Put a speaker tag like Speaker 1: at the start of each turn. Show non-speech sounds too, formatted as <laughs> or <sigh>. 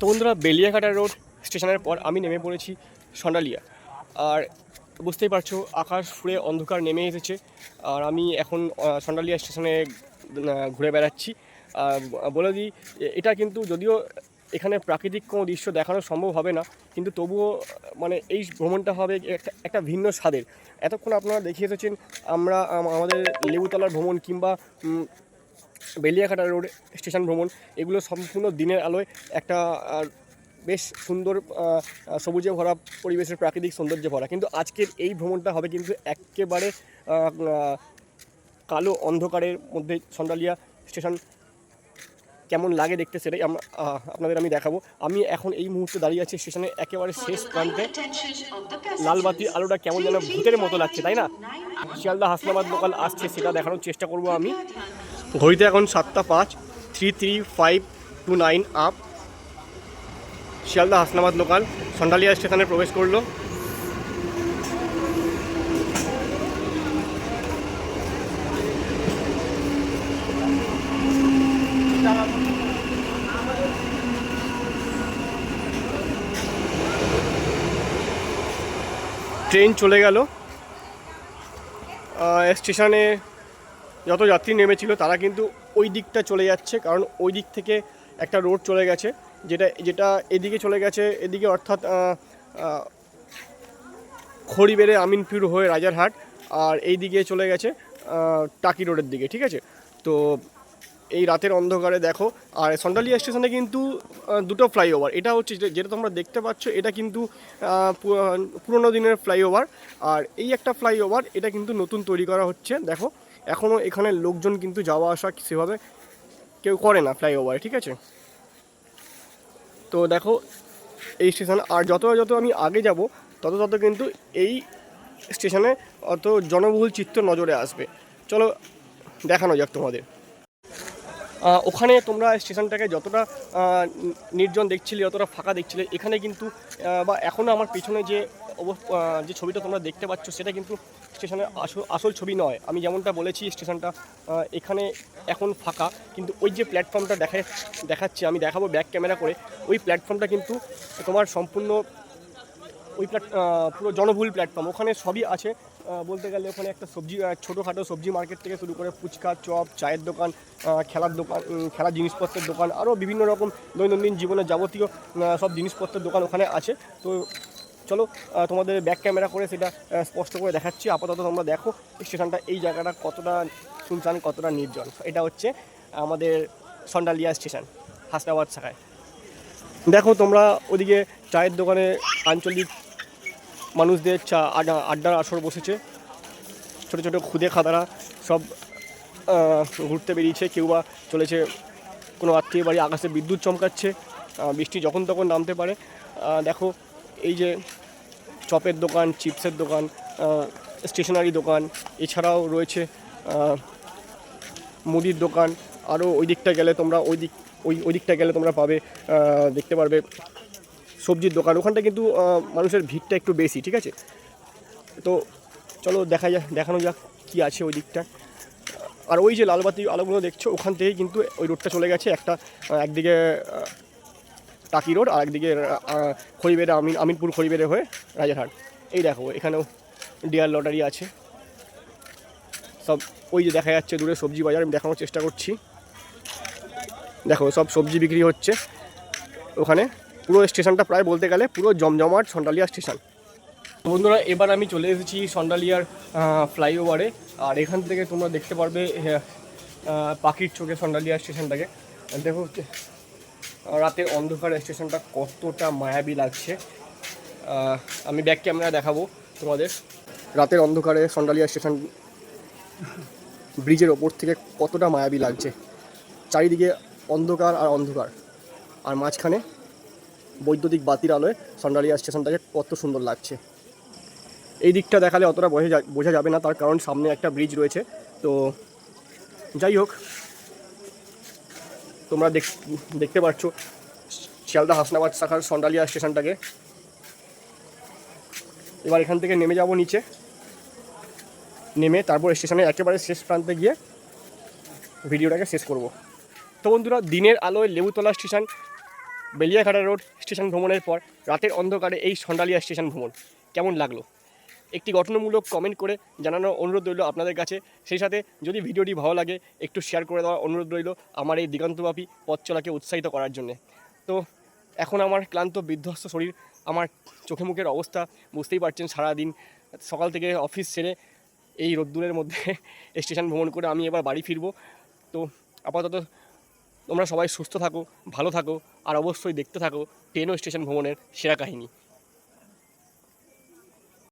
Speaker 1: তো বন্ধুরা বেলিয়াঘাটা রোড স্টেশনের পর আমি নেমে পড়েছি সন্ডালিয়া। আর বুঝতেই পারছ, আকাশ ফুরে অন্ধকার নেমে এসেছে। আর আমি এখন সন্ডালিয়া স্টেশনে ঘুরে বেড়াচ্ছি। বলে দিই, এটা কিন্তু যদিও এখানে প্রাকৃতিক কোনো দৃশ্য দেখানো সম্ভব হবে না, কিন্তু তবুও মানে এই ভ্রমণটা হবে একটা একটা ভিন্ন স্বাদের। এতক্ষণ আপনারা দেখিয়ে এসেছেন, আমরা আমাদের লেবুতলার ভ্রমণ কিংবা বেলিয়াঘাটা রোড, স্টেশন ভ্রমণ, এগুলো সম্পূর্ণ দিনের আলোয় একটা বেশ সুন্দর সবুজে ভরা পরিবেশের প্রাকৃতিক সৌন্দর্যে ভরা। কিন্তু আজকের এই ভ্রমণটা হবে কিন্তু একেবারে কালো অন্ধকারের মধ্যে সন্ডালিয়া স্টেশন। কেমন লাগে দেখতে সেটাই আপনাদের আমি দেখাবো। আমি এখন এই মুহূর্তে দাঁড়িয়ে আছি স্টেশনের একেবারে শেষ প্রান্তে। লাল বাতির আলোটা কেমন যেন ভূতের মতো লাগছে, তাই না? শিয়ালদা হাসনাবাদ লোকাল আসছে, সেটা দেখানোর চেষ্টা করব আমি। ঘড়িতে এখন সাতটা পাঁচ three three five two nine up Sealdah Hasnabad local, Sandalia স্টেশনে প্রবেশ করল। ট্রেন চলে গেল। স্টেশনে যত যাত্রী নেমেছিল, তারা কিন্তু ওই দিকটা চলে যাচ্ছে, কারণ ওই দিক থেকে একটা রোড চলে গেছে, যেটা যেটা এদিকে চলে গেছে, এদিকে অর্থাৎ খড়িবেড়ে আমিনপুর হয়ে রাজারহাট, আর এই দিকে চলে গেছে টাকি রোডের দিকে, ঠিক আছে? তো এই রাতের অন্ধকারে দেখো, আর সন্ডালিয়া স্টেশনে কিন্তু দুটো ফ্লাইওভার এটা হচ্ছে যেটা- তোমরা দেখতে পাচ্ছ, এটা কিন্তু পুরোনো দিনের ফ্লাইওভার আর এই একটা ফ্লাইওভার এটা কিন্তু নতুন তৈরি করা হচ্ছে, দেখো। এখনও এখানে লোকজন কিন্তু যাওয়া আসা সেভাবে কেউ করে না ফ্লাইওভারে ঠিক আছে? তো দেখো, এই স্টেশন আর যত যত আমি আগে যাব, তত তত কিন্তু এই স্টেশনে অত জনবহুল চিত্র নজরে আসবে। চলো, দেখানো যাক তোমাদের। ওখানে তোমরা স্টেশনটাকে যতটা নির্জন দেখছিলে, যতটা ফাঁকা দেখছিলে, এখানে কিন্তু বা এখনও আমার পেছনে যে যে ছবিটা তোমরা দেখতে পাচ্ছ, সেটা কিন্তু স্টেশনের আসল আসল ছবি নয়। আমি যেমনটা বলেছি, স্টেশনটা এখানে এখন ফাঁকা, কিন্তু ওই যে প্ল্যাটফর্মটা দেখা, দেখাচ্ছে, আমি দেখাবো ব্যাক ক্যামেরা করে, ওই প্ল্যাটফর্মটা কিন্তু তোমার সম্পূর্ণ, ওই প্ল্যাট পুরো জনবহুল প্ল্যাটফর্ম, ওখানে সবই আছে বলতে গেলে ওখানে একটা সবজি ছোটোখাটো সবজি মার্কেট থেকে শুরু করে ফুচকা, চপ, চায়ের দোকান খেলার দোকান খেলার জিনিসপত্রের দোকান, আরও বিভিন্ন রকম দৈনন্দিন জীবনের যাবতীয় সব জিনিসপত্রের দোকান ওখানে আছে। তো চলো তোমাদের ব্যাক ক্যামেরা করে সেটা স্পষ্ট করে দেখাচ্ছি। আপাতত তোমরা দেখো স্টেশনটা, এই জায়গাটা কতটা শুনশান, কতটা নির্জন। এটা হচ্ছে আমাদের সন্ডালিয়া স্টেশন, হাসনাবাদ শাখায়। দেখো তোমরা ওদিকে চায়ের দোকানে আঞ্চলিক মানুষদের চা আড্ডা আড্ডার আসর বসেছে। ছোটো ছোটো খুদে খাদারা সব ঘুরতে বেরিয়েছে। কেউ বা চলেছে কোনো আত্মীয় বাড়ি, আকাশে বিদ্যুৎ চমকাচ্ছে বৃষ্টি যখন তখন নামতে পারে। দেখো, এই যে চপের দোকান, চিপসের দোকান স্টেশনারি দোকান, এছাড়াও রয়েছে মুদির দোকান। আরও ওই দিকটা গেলে তোমরা ওই দিক, ওই ওই দিকটা গেলে তোমরা পাবে দেখতে পারবে। সবজির দোকান, ওখানটা কিন্তু মানুষের ভিড়টা একটু বেশি, ঠিক আছে? তো চলো দেখা যাক, দেখানো যাক কী আছে ওই দিকটা। আর ওই যে লালবাতি আলোগুলো দেখছ, ওখান থেকেই কিন্তু ওই রোডটা চলে গেছে, একটা একদিকে টাকি রোড আর একদিকে খড়িবেড়ে আমিন, আমিনপুর খড়িবেড়ে হয়ে রাজারহাট। এই দেখো, এখানেও ডিয়ার লটারি আছে। সব, ওই যে দেখা যাচ্ছে দূরে সবজি বাজার, আমি দেখানোর চেষ্টা করছি। দেখো, সব সবজি বিক্রি হচ্ছে ওখানে। পুরো স্টেশনটা প্রায় বলতে গেলে পুরো জমজমাট সন্ডালিয়া স্টেশন। বন্ধুরা, এবার আমি চলে এসেছি সন্ডালিয়ার ফ্লাইওভারে। আর এখান থেকে তোমরা দেখতে পারবে পাখির চোখে সন্ডালিয়া স্টেশনটাকে। দেখো, রাতের অন্ধকার স্টেশনটা কতটা মায়াবী লাগছে। আমি ব্যাক ক্যামেরা দেখাবো তোমাদের। রাতের অন্ধকারে সন্ডালিয়া স্টেশন ব্রিজের ওপর থেকে কতটা মায়াবী লাগছে। চারিদিকে অন্ধকার আর অন্ধকার। আর মাঝখানে বৈদ্যুতিক বাতির আলোয় সন্ডালিয়া স্টেশনটাকে কত সুন্দর লাগছে। এই দিকটা দেখালে অতটা বোঝা বোঝা যাবে না, তার কারণ সামনে একটা ব্রিজ রয়েছে। তো যাই হোক, তোমরা দেখ- দেখতে পাচ্ছ শিয়ালদা হাসনাবাদ শাখার সন্ডালিয়া স্টেশনটাকে। এবার এখান থেকে নেমে যাব নিচে। নেমে তারপর স্টেশনের একেবারে শেষ প্রান্তে গিয়ে ভিডিওটাকে শেষ করব। তো বন্ধুরা, দিনের আলোয় Lebutala station Beliaghata road station ভ্রমণের পর রাতের অন্ধকারে এই সন্ডালিয়া স্টেশন ভ্রমণ। কেমন লাগল? একটি গঠনমূলক কমেন্ট করে জানানোর অনুরোধ রইল আপনাদের কাছে। সেই সাথে যদি ভিডিওটি ভালো লাগে, একটু শেয়ার করে দেওয়ার অনুরোধ রইল আমার এই দিগন্তব্যাপী পথ চলাকে উৎসাহিত করার জন্যে। তো এখন আমার ক্লান্ত, বিধ্বস্ত শরীর, আমার চোখে মুখের অবস্থা বুঝতেই পারছেন সারাদিন। সকাল থেকে অফিস ছেড়ে এই রোদ্দুরের মধ্যে <laughs> স্টেশন ভ্রমণ করে আমি এবার বাড়ি ফিরবো। তো আপাতত তোমরা সবাই সুস্থ থাকো, ভালো থাকো, আর অবশ্যই দেখতে থাকো ট্রেন ও স্টেশন ভ্রমণের সেরা কাহিনী।